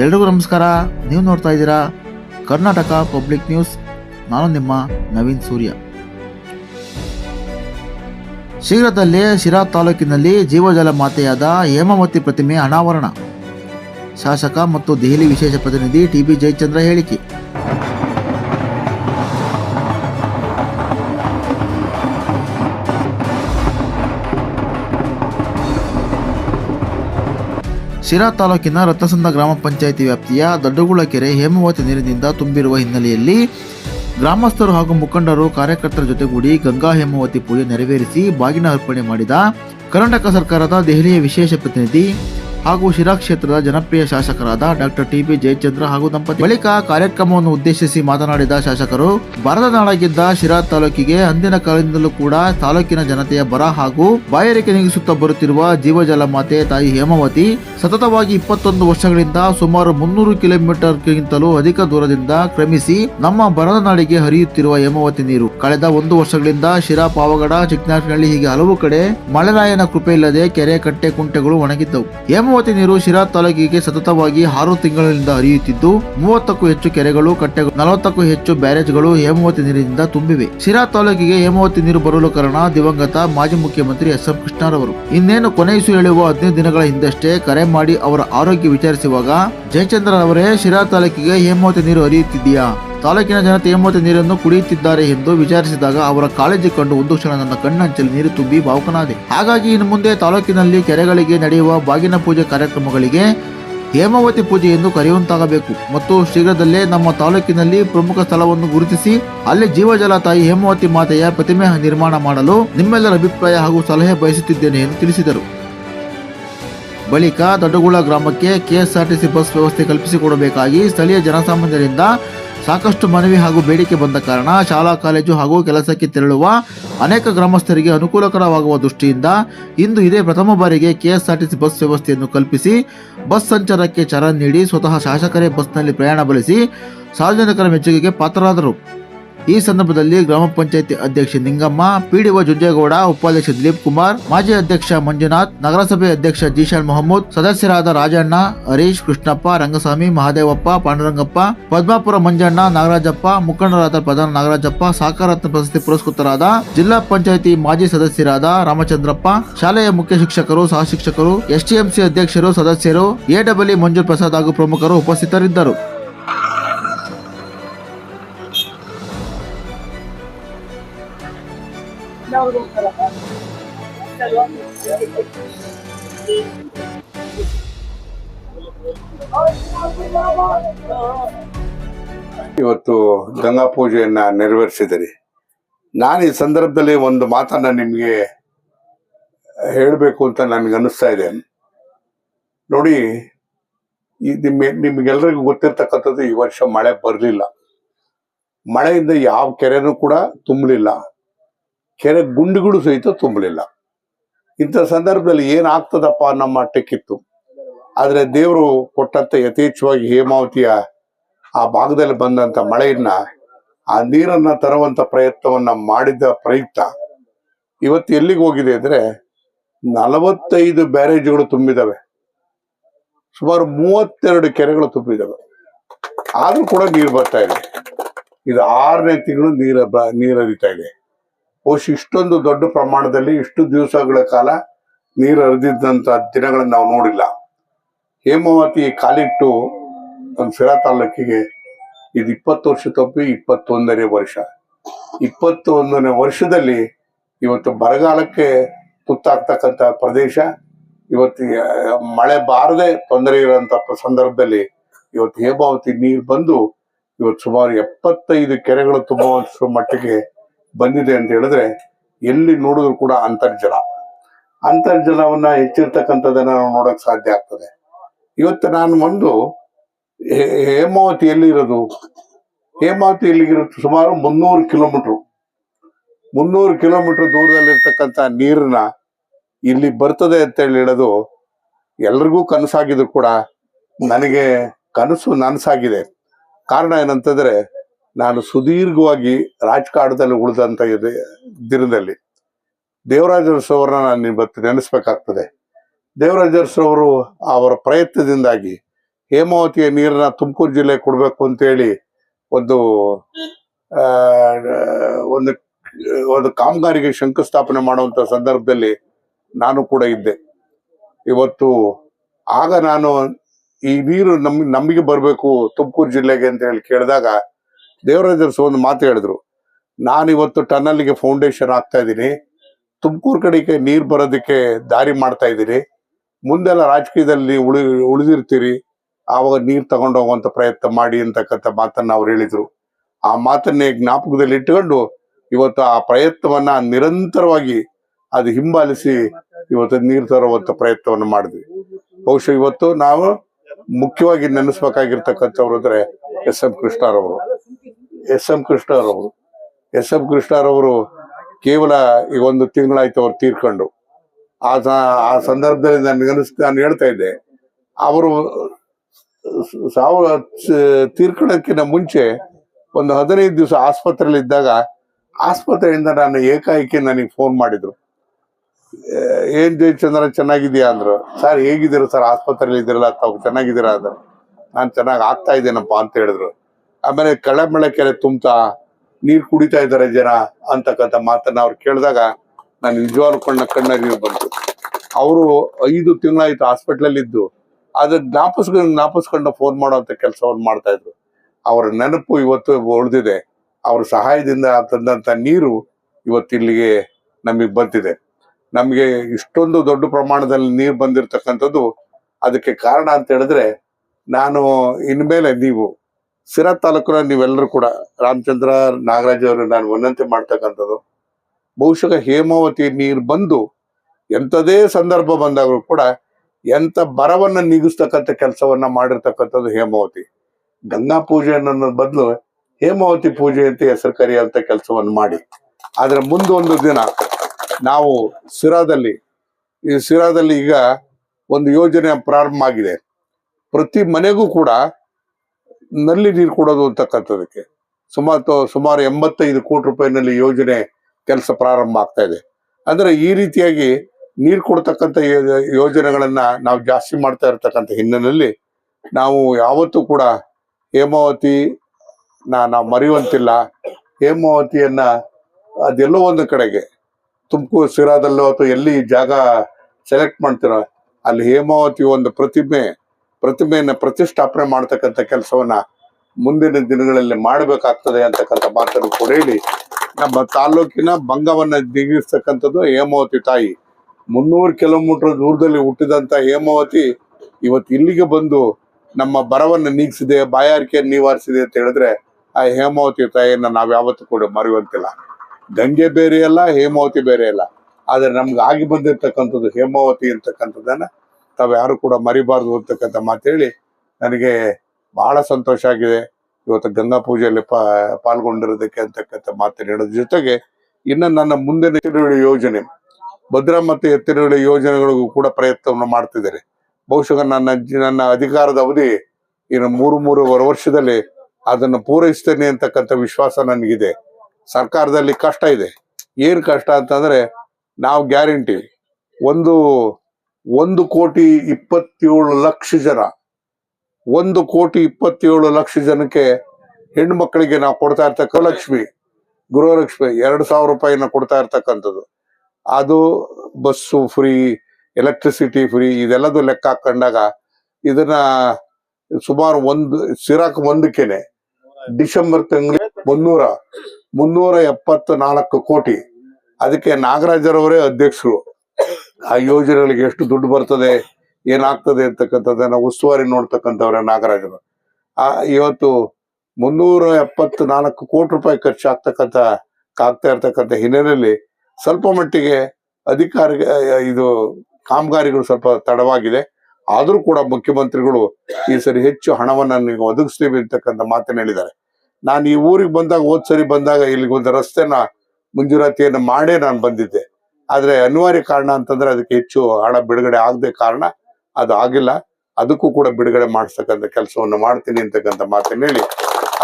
ಎಲ್ರಿಗೂ ನಮಸ್ಕಾರ. ನೀವು ನೋಡ್ತಾ ಇದ್ದೀರಾ ಕರ್ನಾಟಕ ಪಬ್ಲಿಕ್ ನ್ಯೂಸ್. ನಾನು ನಿಮ್ಮ ನವೀನ್ ಸೂರ್ಯ. ಶೀಘ್ರದಲ್ಲೇ ಶಿರಾ ತಾಲೂಕಿನಲ್ಲಿ ಜೀವಜಲ ಮಾತೆಯಾದ ಹೇಮಾವತಿ ಪ್ರತಿಮೆ ಅನಾವರಣ. ಶಾಸಕ ಮತ್ತು ದೆಹಲಿ ವಿಶೇಷ ಪ್ರತಿನಿಧಿ ಟಿ ಬಿ ಜಯಚಂದ್ರ ಹೇಳಿಕೆ. ಶಿರಾ ತಾಲೂಕಿನ ರತ್ನಸಂದ ಗ್ರಾಮ ಪಂಚಾಯಿತಿ ವ್ಯಾಪ್ತಿಯ ದೊಡ್ಡಗುಳ ಕೆರೆ ಹೇಮಾವತಿ ನೀರಿನಿಂದ ತುಂಬಿರುವ ಹಿನ್ನೆಲೆಯಲ್ಲಿ ಗ್ರಾಮಸ್ಥರು ಹಾಗೂ ಮುಖಂಡರು ಕಾರ್ಯಕರ್ತರ ಜೊತೆಗೂಡಿ ಗಂಗಾ ಹೇಮಾವತಿ ಪೂಜೆ ನೆರವೇರಿಸಿ ಬಾಗಿನ ಅರ್ಪಣೆ ಮಾಡಿದ ಕರ್ನಾಟಕ ಸರ್ಕಾರದ ದೆಹಲಿಯ ವಿಶೇಷ ಪ್ರತಿನಿಧಿ ಹಾಗೂ ಶಿರಾ ಕ್ಷೇತ್ರದ ಜನಪ್ರಿಯ ಶಾಸಕರಾದ ಡಾಕ್ಟರ್ ಟಿ ಬಿ ಜಯಚಂದ್ರ ಹಾಗೂ ದಂಪತಿ. ಬಳಿಕ ಕಾರ್ಯಕ್ರಮವನ್ನು ಉದ್ದೇಶಿಸಿ ಮಾತನಾಡಿದ ಶಾಸಕರು ಬರದ ನಾಡಾಗಿದ್ದ ಶಿರಾ ತಾಲೂಕಿಗೆ ಅಂದಿನ ಕಾಲದಿಂದಲೂ ಕೂಡ ತಾಲೂಕಿನ ಜನತೆಯ ಬರ ಹಾಗೂ ಬಾಯಾರಿಕೆ ನೀಗಿಸುತ್ತಾ ಬರುತ್ತಿರುವ ಜೀವಜಲ ಮಾತೆ ತಾಯಿ ಹೇಮಾವತಿ, ಸತತವಾಗಿ ಇಪ್ಪತ್ತೊಂದು ವರ್ಷಗಳಿಂದ ಸುಮಾರು ಮುನ್ನೂರು ಕಿಲೋಮೀಟರ್ಗಿಂತಲೂ ಅಧಿಕ ದೂರದಿಂದ ಕ್ರಮಿಸಿ ನಮ್ಮ ಬರದ ನಾಡಿಗೆ ಹರಿಯುತ್ತಿರುವ ಹೇಮಾವತಿ ನೀರು. ಕಳೆದ ಒಂದು ವರ್ಷಗಳಿಂದ ಶಿರಾ ಪಾವಗಡ ಚಿಕ್ಕನಾಟ್ನಹಳ್ಳಿ ಹೀಗೆ ಹಲವು ಕಡೆ ಮಳೆರಾಯನ ಕೃಪೆ ಇಲ್ಲದೆ ಕೆರೆ, ಕಟ್ಟೆ, ಕುಂಟೆಗಳು ಒಣಗಿದ್ದವು. ಹೇಮಾವತಿ ನೀರು ಶಿರಾ ತಾಲೂಕಿಗೆ ಸತತವಾಗಿ ಆರು ತಿಂಗಳಿನಿಂದ ಹರಿಯುತ್ತಿದ್ದು, ಮೂವತ್ತಕ್ಕೂ ಹೆಚ್ಚು ಕೆರೆಗಳು, ಕಟ್ಟೆಗಳು, ನಲವತ್ತಕ್ಕೂ ಹೆಚ್ಚು ಬ್ಯಾರೇಜ್ಗಳು ಹೇಮಾವತಿ ನೀರಿನಿಂದ ತುಂಬಿವೆ. ಶಿರಾ ತಾಲೂಕಿಗೆ ಹೇಮಾವತಿ ನೀರು ಬರಲು ಕಾರಣ ದಿವಂಗತ ಮಾಜಿ ಮುಖ್ಯಮಂತ್ರಿ ಎಸ್ ಎಂ ಕೃಷ್ಣರವರು. ಇನ್ನೇನು ಕೊನೆಯಿಸು ಹೇಳುವ ಹದಿನೈದು ದಿನಗಳ ಹಿಂದಷ್ಟೇ ಕರೆ ಮಾಡಿ ಅವರ ಆರೋಗ್ಯ ವಿಚಾರಿಸುವಾಗ ಜಯಚಂದ್ರ ಅವರೇ ಶಿರಾ ತಾಲೂಕಿಗೆ ಹೇಮಾವತಿ ನೀರು ಹರಿಯುತ್ತಿದೆಯಾ ತಾಲೂಕಿನ ಜನತೆ ಹೇಮಾವತಿ ನೀರನ್ನು ಕುಡಿಯುತ್ತಿದ್ದಾರೆ ಎಂದು ವಿಚಾರಿಸಿದಾಗ ಅವರ ಕಾಳಜಿ ಕಂಡು ಒಂದು ಕ್ಷಣ ನನ್ನ ಕಣ್ಣಂಚಲ್ಲಿ ನೀರು ತುಂಬಿ ಭಾವುಕನಾದೆ. ಹಾಗಾಗಿ ಇನ್ನು ಮುಂದೆ ತಾಲೂಕಿನಲ್ಲಿ ಕೆರೆಗಳಿಗೆ ನಡೆಯುವ ಬಾಗಿನ ಪೂಜೆ ಕಾರ್ಯಕ್ರಮಗಳಿಗೆ ಹೇಮಾವತಿ ಪೂಜೆ ಎಂದು ಕರೆಯುವಂತಾಗಬೇಕು. ಮತ್ತು ಶೀಘ್ರದಲ್ಲೇ ನಮ್ಮ ತಾಲೂಕಿನಲ್ಲಿ ಪ್ರಮುಖ ಸ್ಥಳವನ್ನು ಗುರುತಿಸಿ ಅಲ್ಲಿ ಜೀವಜಲ ತಾಯಿ ಹೇಮಾವತಿ ಮಾತೆಯ ಪ್ರತಿಮೆ ನಿರ್ಮಾಣ ಮಾಡಲು ನಿಮ್ಮೆಲ್ಲರ ಅಭಿಪ್ರಾಯ ಹಾಗೂ ಸಲಹೆ ಬಯಸುತ್ತಿದ್ದೇನೆ ಎಂದು ತಿಳಿಸಿದರು. ಬಳಿಕ ದೊಡ್ಡಗುಳ ಗ್ರಾಮಕ್ಕೆ ಕೆಎಸ್ಆರ್ಟಿಸಿ ಬಸ್ ವ್ಯವಸ್ಥೆ ಕಲ್ಪಿಸಿಕೊಡಬೇಕಾಗಿ ಸ್ಥಳೀಯ ಜನಸಾಮಾನ್ಯರಿಂದ ಸಾಕಷ್ಟು ಮನವಿ ಹಾಗೂ ಬೇಡಿಕೆ ಬಂದ ಕಾರಣ ಶಾಲಾ ಕಾಲೇಜು ಹಾಗೂ ಕೆಲಸಕ್ಕೆ ತೆರಳುವ ಅನೇಕ ಗ್ರಾಮಸ್ಥರಿಗೆ ಅನುಕೂಲಕರವಾಗುವ ದೃಷ್ಟಿಯಿಂದ ಇಂದು ಇದೇ ಪ್ರಥಮ ಬಾರಿಗೆ ಕೆಎಸ್ಆರ್ಟಿಸಿ ಬಸ್ ವ್ಯವಸ್ಥೆಯನ್ನು ಕಲ್ಪಿಸಿ ಬಸ್ ಸಂಚಾರಕ್ಕೆ ಚರ ನೀಡಿ ಸ್ವತಃ ಶಾಸಕರೇ ಬಸ್ನಲ್ಲಿ ಪ್ರಯಾಣ ಬಳಸಿ ಸಾರ್ವಜನಿಕರ ಮೆಚ್ಚುಗೆಗೆ ಪಾತ್ರರಾದರು. ಈ ಸಂದರ್ಭದಲ್ಲಿ ಗ್ರಾಮ ಪಂಚಾಯತಿ ಅಧ್ಯಕ್ಷೆ ನಿಂಗಮ್ಮ, ಪಿಡಿಒ ಜುಂಜೇಗೌಡ, ಉಪಾಧ್ಯಕ್ಷ ದಿಲೀಪ್ ಕುಮಾರ್, ಮಾಜಿ ಅಧ್ಯಕ್ಷ ಮಂಜುನಾಥ್, ನಗರಸಭೆ ಅಧ್ಯಕ್ಷ ಜೀಶಾನ್ ಮೊಹಮ್ಮದ್, ಸದಸ್ಯರಾದ ರಾಜಣ್ಣ, ಹರೀಶ್, ಕೃಷ್ಣಪ್ಪ, ರಂಗಸ್ವಾಮಿ, ಮಹಾದೇವಪ್ಪ, ಪಾಂಡುರಂಗಪ್ಪ, ಪದ್ಮಾಪುರ ಮಂಜಣ್ಣ, ನಾಗರಾಜಪ್ಪ, ಮುಖಂಡರಾದ ಪ್ರಧಾನ ನಾಗರಾಜಪ್ಪ, ಸಾಕಾರತ್ನ ಪ್ರಶಸ್ತಿ ಪುರಸ್ಕೃತರಾದ ಜಿಲ್ಲಾ ಪಂಚಾಯತಿ ಮಾಜಿ ಸದಸ್ಯರಾದ ರಾಮಚಂದ್ರಪ್ಪ, ಶಾಲೆಯ ಮುಖ್ಯ ಶಿಕ್ಷಕರು, ಸಹ ಶಿಕ್ಷಕರು, ಎಸ್ಟಿಎಂಸಿ ಅಧ್ಯಕ್ಷರು, ಸದಸ್ಯರು ಎಡಬ್ಲ್ಯೂ ಮಂಜು ಪ್ರಸಾದ್ ಹಾಗೂ ಪ್ರಮುಖರು ಉಪಸ್ಥಿತರಿದ್ದರು. ಇವತ್ತು ಗಂಗಾ ಪೂಜೆಯನ್ನ ನೆರವೇರಿಸಿದಿರಿ. ನಾನು ಈ ಸಂದರ್ಭದಲ್ಲಿ ಒಂದು ಮಾತನ್ನ ನಿಮಗೆ ಹೇಳಬೇಕು ಅಂತ ನನಗೆ ಅನಿಸ್ತಾ ಇದೆ. ನೋಡಿ, ಈ ನಿಮ್ಮ ನಿಮ್ಗೆಲ್ರಿಗೂ ಗೊತ್ತಿರ್ತಕ್ಕಂಥದ್ದು ಈ ವರ್ಷ ಮಳೆ ಬರಲಿಲ್ಲ. ಮಳೆಯಿಂದ ಯಾವ ಕೆರೆನೂ ಕೂಡ ತುಂಬಲಿಲ್ಲ. ಕೆರೆ ಗುಂಡಿಗಳು ಸಹಿತ ತುಂಬಲಿಲ್ಲ. ಇಂಥ ಸಂದರ್ಭದಲ್ಲಿ ಏನಾಗ್ತದಪ್ಪ ನಮ್ಮ ಟೆಕ್ಕಿತ್ತು? ಆದರೆ ದೇವರು ಕೊಟ್ಟಂತ ಯಥೇಚ್ಛವಾಗಿ ಹೇಮಾವತಿಯ ಆ ಭಾಗದಲ್ಲಿ ಬಂದಂತ ಮಳೆಯನ್ನ, ಆ ನೀರನ್ನ ತರುವಂತ ಪ್ರಯತ್ನವನ್ನ ಮಾಡಿದ ಪ್ರಯುಕ್ತ ಇವತ್ತು ಎಲ್ಲಿಗೆ ಹೋಗಿದೆ ಅಂದ್ರೆ ನಲವತ್ತೈದು ಬ್ಯಾರೇಜ್ಗಳು ತುಂಬಿದವೆ. ಸುಮಾರು ಮೂವತ್ತೆರಡು ಕೆರೆಗಳು ತುಂಬಿದವೆ. ಆದ್ರೂ ಕೂಡ ನೀರು ಬರ್ತಾ ಇದೆ. ಇದು ಆರನೇ ತಿಂಗಳು ನೀರ ನೀರು ಹರಿತಾ ಇದೆ. ಬಹುಶಃ ಇಷ್ಟೊಂದು ದೊಡ್ಡ ಪ್ರಮಾಣದಲ್ಲಿ ಇಷ್ಟು ದಿವಸಗಳ ಕಾಲ ನೀರು ಹರಿದಿದ್ದಂತ ದಿನಗಳನ್ನು ನಾವು ನೋಡಿಲ್ಲ. ಹೇಮಾವತಿ ಕಾಲಿಟ್ಟು ನಮ್ಮ ಶಿರಾ ತಾಲೂಕಿಗೆ ಇದು ಇಪ್ಪತ್ತು ವರ್ಷ ತಪ್ಪಿ ಇಪ್ಪತ್ತೊಂದನೇ ವರ್ಷ. ಇಪ್ಪತ್ತೊಂದನೇ ವರ್ಷದಲ್ಲಿ ಇವತ್ತು ಬರಗಾಲಕ್ಕೆ ತುತ್ತಾಗ್ತಕ್ಕಂಥ ಪ್ರದೇಶ. ಇವತ್ತು ಮಳೆ ಬಾರದೆ ತೊಂದರೆ ಇರೋಂಥ ಸಂದರ್ಭದಲ್ಲಿ ಇವತ್ತು ಹೇಮಾವತಿ ನೀರು ಬಂದು ಇವತ್ತು ಸುಮಾರು ಎಪ್ಪತ್ತೈದು ಕೆರೆಗಳು ತುಂಬುವಷ್ಟು ಮಟ್ಟಿಗೆ ಬಂದಿದೆ ಅಂತ ಹೇಳಿದ್ರೆ ಎಲ್ಲಿ ನೋಡಿದ್ರು ಕೂಡ ಅಂತರ್ಜಲ. ಅಂತರ್ಜಲವನ್ನ ಹೆಚ್ಚಿರ್ತಕ್ಕಂಥದ್ದನ್ನ ನಾವು ನೋಡಕ್ ಸಾಧ್ಯ ಆಗ್ತದೆ. ಇವತ್ತು ನಾನು ಒಂದು ಹೇಮಾವತಿ ಎಲ್ಲಿರೋದು ಹೇಮಾವತಿ ಎಲ್ಲಿಗಿರುತ್ತೆ ಸುಮಾರು ಮುನ್ನೂರು ಕಿಲೋಮೀಟರ್. ಮುನ್ನೂರು ಕಿಲೋಮೀಟರ್ ದೂರದಲ್ಲಿರ್ತಕ್ಕಂಥ ನೀರನ್ನ ಇಲ್ಲಿ ಬರ್ತದೆ ಅಂತ ಹೇಳಿ ಹೇಳೋದು ಎಲ್ರಿಗೂ ಕನಸಾಗಿದ್ರು ಕೂಡ ನನಗೆ ಕನಸು ನನಸಾಗಿದೆ. ಕಾರಣ ಏನಂತಂದ್ರೆ ನಾನು ಸುದೀರ್ಘವಾಗಿ ರಾಜಕಾರಣದಲ್ಲಿ ಉಳಿದಂತ ದಿನದಲ್ಲಿ. ದೇವರಾಜ ಅರಸು ಅವ್ರನ್ನ ನಾನು ಇವತ್ತು ನೆನೆಸ್ಬೇಕಾಗ್ತದೆ. ದೇವರಾಜ ಅವರು ಪ್ರಯತ್ನದಿಂದಾಗಿ ಹೇಮಾವತಿಯ ನೀರನ್ನ ತುಮಕೂರು ಜಿಲ್ಲೆ ಕೊಡಬೇಕು ಅಂತೇಳಿ ಒಂದು ಒಂದು ಒಂದು ಕಾಮಗಾರಿಗೆ ಶಂಕುಸ್ಥಾಪನೆ ಮಾಡುವಂತ ಸಂದರ್ಭದಲ್ಲಿ ನಾನು ಕೂಡ ಇದ್ದೆ. ಇವತ್ತು ಆಗ ನಾನು ಈ ನೀರು ನಮ್, ನಮಗೆ ಬರಬೇಕು ತುಮಕೂರು ಜಿಲ್ಲೆಗೆ ಅಂತ ಹೇಳಿ ಕೇಳಿದಾಗ ದೇವರಾಜರ್ಸ್ ಒಂದು ಮಾತು ಹೇಳಿದ್ರು. ನಾನು ಇವತ್ತು ಟನಲ್ಗೆ ಫೌಂಡೇಶನ್ ಹಾಕ್ತಾ ಇದ್ದೀನಿ. ತುಮಕೂರು ಕಡೆಗೆ ನೀರು ಬರೋದಕ್ಕೆ ದಾರಿ ಮಾಡ್ತಾ ಇದ್ದೀನಿ. ಮುಂದೆಲ್ಲ ರಾಜಕೀಯದಲ್ಲಿ ಉಳಿ, ಉಳಿದಿರ್ತೀರಿ. ಆವಾಗ ನೀರು ತಗೊಂಡು ಹೋಗುವಂಥ ಪ್ರಯತ್ನ ಮಾಡಿ ಅಂತಕ್ಕಂಥ ಮಾತನ್ನು ಅವ್ರು ಹೇಳಿದರು. ಆ ಮಾತನ್ನೇ ಜ್ಞಾಪಕದಲ್ಲಿ ಇಟ್ಟುಕೊಂಡು ಇವತ್ತು ಆ ಪ್ರಯತ್ನವನ್ನ ನಿರಂತರವಾಗಿ ಅದು ಹಿಂಬಾಲಿಸಿ ಇವತ್ತು ನೀರು ತರುವಂಥ ಪ್ರಯತ್ನವನ್ನು ಮಾಡಿದ್ವಿ. ಬಹುಶಃ ಇವತ್ತು ನಾವು ಮುಖ್ಯವಾಗಿ ನೆನೆಸ್ಬೇಕಾಗಿರ್ತಕ್ಕಂಥವ್ರು ಅಂದ್ರೆ ಎಸ್ ಎಂ ಕೃಷ್ಣರವರು. ಎಸ್ ಎಂ ಕೃಷ್ಣರವರು ಎಸ್ ಎಂ ಕೃಷ್ಣರವರು ಕೇವಲ ಈಗ ಒಂದು ತಿಂಗಳಾಯ್ತು ಅವ್ರು ತೀರ್ಕೊಂಡು. ಆ ಆ ಸಂದರ್ಭದಲ್ಲಿ ಅನಿಸ್ ನಾನು ಹೇಳ್ತಾ ಇದ್ದೆ. ಅವರು ಸಾವು ತೀರ್ಕೊಳ್ಳೋಕ್ಕಿಂತ ಮುಂಚೆ ಒಂದು ಹದಿನೈದು ದಿವಸ ಆಸ್ಪತ್ರೆಯಲ್ಲಿ ಇದ್ದಾಗ ಆಸ್ಪತ್ರೆಯಿಂದ ನಾನು ಏಕಾಏಕಿ ನನಗೆ ಫೋನ್ ಮಾಡಿದ್ರು. ಏನು ಏನ್ ಜಯಚಂದ್ರ ಚೆನ್ನಾಗಿದೆಯಾ ಅಂದ್ರು. ಸರ್, ಹೇಗಿದ್ದೀರಾ ಸರ್? ಆಸ್ಪತ್ರೆಯಲ್ಲಿ ಇದ್ದೀರಲ್ಲ, ತಾವು ಚೆನ್ನಾಗಿದ್ದೀರಾ? ಅಂದ್ರೆ. ನಾನು ಚೆನ್ನಾಗಿ ಆಗ್ತಾ ಇದ್ದೇನಪ್ಪ ಅಂತ ಹೇಳಿದ್ರು. ಆಮೇಲೆ ಕಳೆಮಳೆ ಕೆರೆ ತುಂಬ್ತಾ ನೀರ್ ಕುಡಿತಾ ಇದ್ದಾರೆ ಜನ ಅಂತಕ್ಕಂಥ ಮಾತನ್ನ ಅವ್ರು ಕೇಳಿದಾಗ ನಾನು ನಿಜವಾಗ್ಲೂ ಕಣ್ಣ ಕಣ್ಣ ನೀರು ಬಂತು. ಅವರು ಐದು ತಿಂಗಳಾಯ್ತು ಹಾಸ್ಪಿಟ್ಲಲ್ಲಿ ಇದ್ದು ಅದ್ರ ಜ್ಞಾಪಿಸ್ಕೊಂಡು ಜ್ಞಾಪಿಸ್ಕೊಂಡು ಫೋನ್ ಮಾಡುವಂತ ಕೆಲಸವನ್ನು ಮಾಡ್ತಾ ಇದ್ರು. ಅವರ ನೆನಪು ಇವತ್ತು ಉಳಿದಿದೆ. ಅವ್ರ ಸಹಾಯದಿಂದ ತಂದಂತ ನೀರು ಇವತ್ತು ಇಲ್ಲಿಗೆ ನಮಗೆ ಬಂದಿದೆ ನಮಗೆ ಇಷ್ಟೊಂದು ದೊಡ್ಡ ಪ್ರಮಾಣದಲ್ಲಿ ನೀರು ಬಂದಿರತಕ್ಕಂಥದ್ದು ಅದಕ್ಕೆ ಕಾರಣ ಅಂತ ಹೇಳಿದ್ರೆ ನಾನು ಇನ್ಮೇಲೆ ನೀವು ಸಿರಾ ತಾಲೂಕಿನ ನೀವೆಲ್ಲರೂ ಕೂಡ ರಾಮಚಂದ್ರ ನಾಗರಾಜ್ ಅವರು ನಾನು ಒಂದಂತೆ ಮಾಡ್ತಕ್ಕಂಥದ್ದು. ಬಹುಶಃ ಹೇಮಾವತಿ ನೀರು ಬಂದು ಎಂಥದೇ ಸಂದರ್ಭ ಬಂದಾಗಲೂ ಕೂಡ ಎಂಥ ಬರವನ್ನು ನೀಗಿಸ್ತಕ್ಕಂಥ ಕೆಲಸವನ್ನ ಮಾಡಿರ್ತಕ್ಕಂಥದ್ದು ಹೇಮಾವತಿ. ಗಂಗಾ ಪೂಜೆ ಅನ್ನೋ ಬದಲು ಹೇಮಾವತಿ ಪೂಜೆ ಅಂತ ಹೆಸರು ಕರೆಯುವಂಥ ಕೆಲಸವನ್ನು ಮಾಡಿ. ಆದ್ರೆ ಮುಂದೊಂದು ದಿನ ನಾವು ಸಿರಾದಲ್ಲಿ, ಈ ಸಿರಾದಲ್ಲಿ ಈಗ ಒಂದು ಯೋಜನೆ ಪ್ರಾರಂಭ ಆಗಿದೆ. ಪ್ರತಿ ಮನೆಗೂ ಕೂಡ ನಲ್ಲಿ ನೀರು ಕೊಡೋದು ಅಂತಕ್ಕಂಥದಕ್ಕೆ ಸುಮಾರು ಸುಮಾರು ಎಂಬತ್ತೈದು ಕೋಟಿ ರೂಪಾಯಿನಲ್ಲಿ ಯೋಜನೆ ಕೆಲಸ ಪ್ರಾರಂಭ ಆಗ್ತಾ ಇದೆ. ಅಂದ್ರೆ ಈ ರೀತಿಯಾಗಿ ನೀರು ಕೊಡ್ತಕ್ಕಂಥ ಯೋಜನೆಗಳನ್ನು ನಾವು ಜಾಸ್ತಿ ಮಾಡ್ತಾ ಇರತಕ್ಕಂಥ ಹಿನ್ನೆಲೆಯಲ್ಲಿ ನಾವು ಯಾವತ್ತೂ ಕೂಡ ಹೇಮಾವತಿ ನಾ ನಾವು ಮರೆಯುವಂತಿಲ್ಲ. ಹೇಮಾವತಿಯನ್ನ ಅದೆಲ್ಲೋ ಒಂದು ಕಡೆಗೆ, ತುಮಕೂರು ಸಿರಾದಲ್ಲೋ ಅಥವಾ ಎಲ್ಲಿ ಜಾಗ ಸೆಲೆಕ್ಟ್ ಮಾಡ್ತೀರೋ, ಅಲ್ಲಿ ಹೇಮಾವತಿ ಒಂದು ಪ್ರತಿಮೆ ಪ್ರತಿಮೆಯನ್ನ ಪ್ರತಿಷ್ಠಾಪನೆ ಮಾಡ್ತಕ್ಕಂಥ ಕೆಲಸವನ್ನ ಮುಂದಿನ ದಿನಗಳಲ್ಲಿ ಮಾಡಬೇಕಾಗ್ತದೆ ಅಂತಕ್ಕಂಥ ಮಾತನ್ನು ಕೂಡ ಹೇಳಿ, ನಮ್ಮ ತಾಲೂಕಿನ ಭಂಗವನ್ನು ದಿಗಿಸ್ತಕ್ಕಂಥದ್ದು ಹೇಮಾವತಿ ತಾಯಿ. ಮುನ್ನೂರು ಕಿಲೋಮೀಟರ್ ದೂರದಲ್ಲಿ ಹುಟ್ಟಿದಂಥ ಹೇಮಾವತಿ ಇವತ್ತು ಇಲ್ಲಿಗೆ ಬಂದು ನಮ್ಮ ಬರವನ್ನು ನೀಗಿಸಿದೆ, ಬಾಯಾರಿಕೆಯನ್ನು ನಿವಾರಿಸಿದೆ ಅಂತ ಹೇಳಿದ್ರೆ ಆ ಹೇಮಾವತಿ ತಾಯಿಯನ್ನು ನಾವು ಯಾವತ್ತೂ ಕೂಡ ಮರೆಯುವಂತಿಲ್ಲ. ಗಂಗೆ ಬೇರೆ ಅಲ್ಲ, ಹೇಮಾವತಿ ಬೇರೆ ಅಲ್ಲ. ಆದ್ರೆ ನಮ್ಗೆ ಆಗಿ ಬಂದಿರತಕ್ಕಂಥದ್ದು ಹೇಮಾವತಿ ಅಂತಕ್ಕಂಥದ್ದನ್ನ ತಾವ್ ಯಾರು ಕೂಡ ಮರಿಬಾರ್ದು ಅಂತಕ್ಕಂಥ ಮಾತೇಳಿ ನನಗೆ ಬಹಳ ಸಂತೋಷ ಆಗಿದೆ. ಇವತ್ತು ಗಂಗಾ ಪೂಜೆಯಲ್ಲಿ ಪಾಲ್ಗೊಂಡಿರೋದಕ್ಕೆ ಅಂತಕ್ಕಂಥ ಮಾತನ್ನು ಹೇಳೋದ್ರ ಜೊತೆಗೆ ಇನ್ನು ನನ್ನ ಮುಂದಿನ ಎತ್ತಿನಹೊಳೆ ಯೋಜನೆ, ಭದ್ರಾ ಮತ್ತು ಎತ್ತಿನಹೊಳೆ ಯೋಜನೆಗಳಿಗೂ ಕೂಡ ಪ್ರಯತ್ನವನ್ನು ಮಾಡ್ತಿದ್ದಾರೆ. ಬಹುಶಃ ನನ್ನ ನನ್ನ ಅಧಿಕಾರದ ಅವಧಿ ಇನ್ನು ಮೂರು, ಮೂರುವರೆ ವರ್ಷದಲ್ಲಿ ಅದನ್ನು ಪೂರೈಸ್ತೇನೆ ಅಂತಕ್ಕಂಥ ವಿಶ್ವಾಸ ನನಗಿದೆ. ಸರ್ಕಾರದಲ್ಲಿ ಕಷ್ಟ ಇದೆ. ಏನು ಕಷ್ಟ ಅಂತಂದರೆ ನಾವು ಗ್ಯಾರಂಟಿ ಒಂದು ಒಂದು ಕೋಟಿ ಇಪ್ಪತ್ತೇಳು ಲಕ್ಷ ಜನ. ಒಂದು ಕೋಟಿ ಇಪ್ಪತ್ತೇಳು ಲಕ್ಷ ಜನಕ್ಕೆ ಹೆಣ್ಣು ಮಕ್ಕಳಿಗೆ ನಾವು ಕೊಡ್ತಾ ಇರ್ತಕ್ಕ ಲಕ್ಷ್ಮಿ, ಗೃಹಲಕ್ಷ್ಮಿ, ಎರಡು ಸಾವಿರ ರೂಪಾಯಿನ ಕೊಡ್ತಾ ಇರ್ತಕ್ಕಂಥದ್ದು. ಅದು ಬಸ್ಸು ಫ್ರೀ, ಎಲೆಕ್ಟ್ರಿಸಿಟಿ ಫ್ರೀ, ಇದೆಲ್ಲದು ಲೆಕ್ಕ ಹಾಕೊಂಡಾಗ ಇದನ್ನ ಸುಮಾರು ಒಂದು ಸಿರಾಕ್ ಒಂದಕ್ಕೇನೆ ಡಿಸೆಂಬರ್ ತಿಂಗಳ ಮುನ್ನೂರ ಮುನ್ನೂರ ಎಪ್ಪತ್ತ್ ನಾಲ್ಕು ಕೋಟಿ. ಅದಕ್ಕೆ ನಾಗರಾಜರವರೇ ಅಧ್ಯಕ್ಷರು. ಆ ಯೋಜನೆಗಳಿಗೆ ಎಷ್ಟು ದುಡ್ಡು ಬರ್ತದೆ, ಏನಾಗ್ತದೆ ಅಂತಕ್ಕಂಥದ್ದನ್ನ ಉಸ್ತುವಾರಿ ನೋಡ್ತಕ್ಕಂಥವ್ರೆ ನಾಗರಾಜರು. ಆ, ಇವತ್ತು ಮುನ್ನೂರ ಎಪ್ಪತ್ತು ನಾಲ್ಕು ಕೋಟಿ ರೂಪಾಯಿ ಖರ್ಚು ಆಗ್ತಕ್ಕಂಥ ಆಗ್ತಾ ಇರ್ತಕ್ಕಂಥ ಹಿನ್ನೆಲೆಯಲ್ಲಿ ಸ್ವಲ್ಪ ಮಟ್ಟಿಗೆ ಅಧಿಕಾರಿ ಇದು ಕಾಮಗಾರಿಗಳು ಸ್ವಲ್ಪ ತಡವಾಗಿದೆ. ಆದರೂ ಕೂಡ ಮುಖ್ಯಮಂತ್ರಿಗಳು ಈ ಸರಿ ಹೆಚ್ಚು ಹಣವನ್ನು ನೀವು ಒದಗಿಸ್ತೀವಿ ಅಂತಕ್ಕಂಥ ಮಾತನ್ನು ಹೇಳಿದ್ದಾರೆ. ನಾನು ಈ ಊರಿಗೆ ಬಂದಾಗ ಹೋದ್ ಸರಿ ಬಂದಾಗ ಇಲ್ಲಿಗೆ ಒಂದು ರಸ್ತೆನ, ಮಂಜೂರಾತಿಯನ್ನು ಮಾಡೇ ನಾನು ಬಂದಿದ್ದೆ. ಆದ್ರೆ ಅನಿವಾರ್ಯ ಕಾರಣ ಅಂತಂದ್ರೆ ಅದಕ್ಕೆ ಹೆಚ್ಚು ಹಣ ಬಿಡುಗಡೆ ಆಗದೆ ಕಾರಣ ಅದು ಆಗಿಲ್ಲ. ಅದಕ್ಕೂ ಕೂಡ ಬಿಡುಗಡೆ ಮಾಡಿಸ್ತಕ್ಕಂಥ ಕೆಲಸವನ್ನು ಮಾಡ್ತೀನಿ ಅಂತಕ್ಕಂಥ ಮಾತನ್ನು ಹೇಳಿ.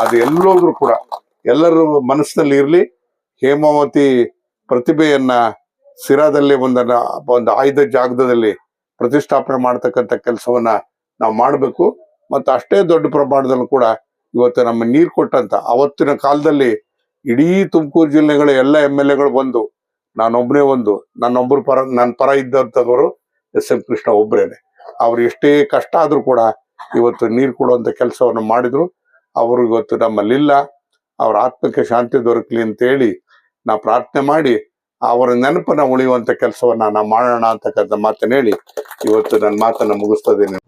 ಅದು ಎಲ್ಲೋದ್ರು ಕೂಡ ಎಲ್ಲರ ಮನಸ್ಸಿನಲ್ಲಿ ಇರಲಿ. ಹೇಮಾವತಿ ಪ್ರತಿಭೆಯನ್ನ ಸಿರಾದಲ್ಲಿ ಒಂದನ್ನ ಒಂದು ಆಯ್ದ ಜಾಗದಲ್ಲಿ ಪ್ರತಿಷ್ಠಾಪನೆ ಮಾಡ್ತಕ್ಕಂಥ ಕೆಲಸವನ್ನ ನಾವು ಮಾಡಬೇಕು. ಮತ್ತು ಅಷ್ಟೇ ದೊಡ್ಡ ಪ್ರಮಾಣದಲ್ಲಿ ಕೂಡ ಇವತ್ತು ನಮ್ಮ ನೀರು ಕೊಟ್ಟಂತ ಅವತ್ತಿನ ಕಾಲದಲ್ಲಿ ಇಡೀ ತುಮಕೂರು ಜಿಲ್ಲೆಗಳ ಎಲ್ಲ ಎಂ ಎಲ್ ಎಗಳು ಬಂದು ನಾನೊಬ್ಬನೇ ಒಂದು ನನ್ನೊಬ್ಬರು ಪರ ನನ್ನ ಪರ ಇದ್ದಂಥವರು ಎಸ್ ಎಂ ಕೃಷ್ಣ ಒಬ್ಬರೇನೆ ಅವ್ರು ಎಷ್ಟೇ ಕಷ್ಟ ಆದರೂ ಕೂಡ ಇವತ್ತು ನೀರು ಕೊಡುವಂಥ ಕೆಲಸವನ್ನು ಮಾಡಿದ್ರು. ಅವರು ಇವತ್ತು ನಮ್ಮಲ್ಲಿಲ್ಲ. ಅವ್ರ ಆತ್ಮಕ್ಕೆ ಶಾಂತಿ ದೊರಕಲಿ ಅಂತ ಹೇಳಿ ನಾ ಪ್ರಾರ್ಥನೆ ಮಾಡಿ ಅವರ ನೆನಪನ್ನು ಉಳಿಯುವಂತ ಕೆಲಸವನ್ನ ನಾ ಮಾಡೋಣ ಅಂತಕ್ಕಂಥ ಮಾತನ್ನ ಹೇಳಿ ಇವತ್ತು ನನ್ನ ಮಾತನ್ನ ಮುಗಿಸ್ತಾ ಇದ್ದೀನಿ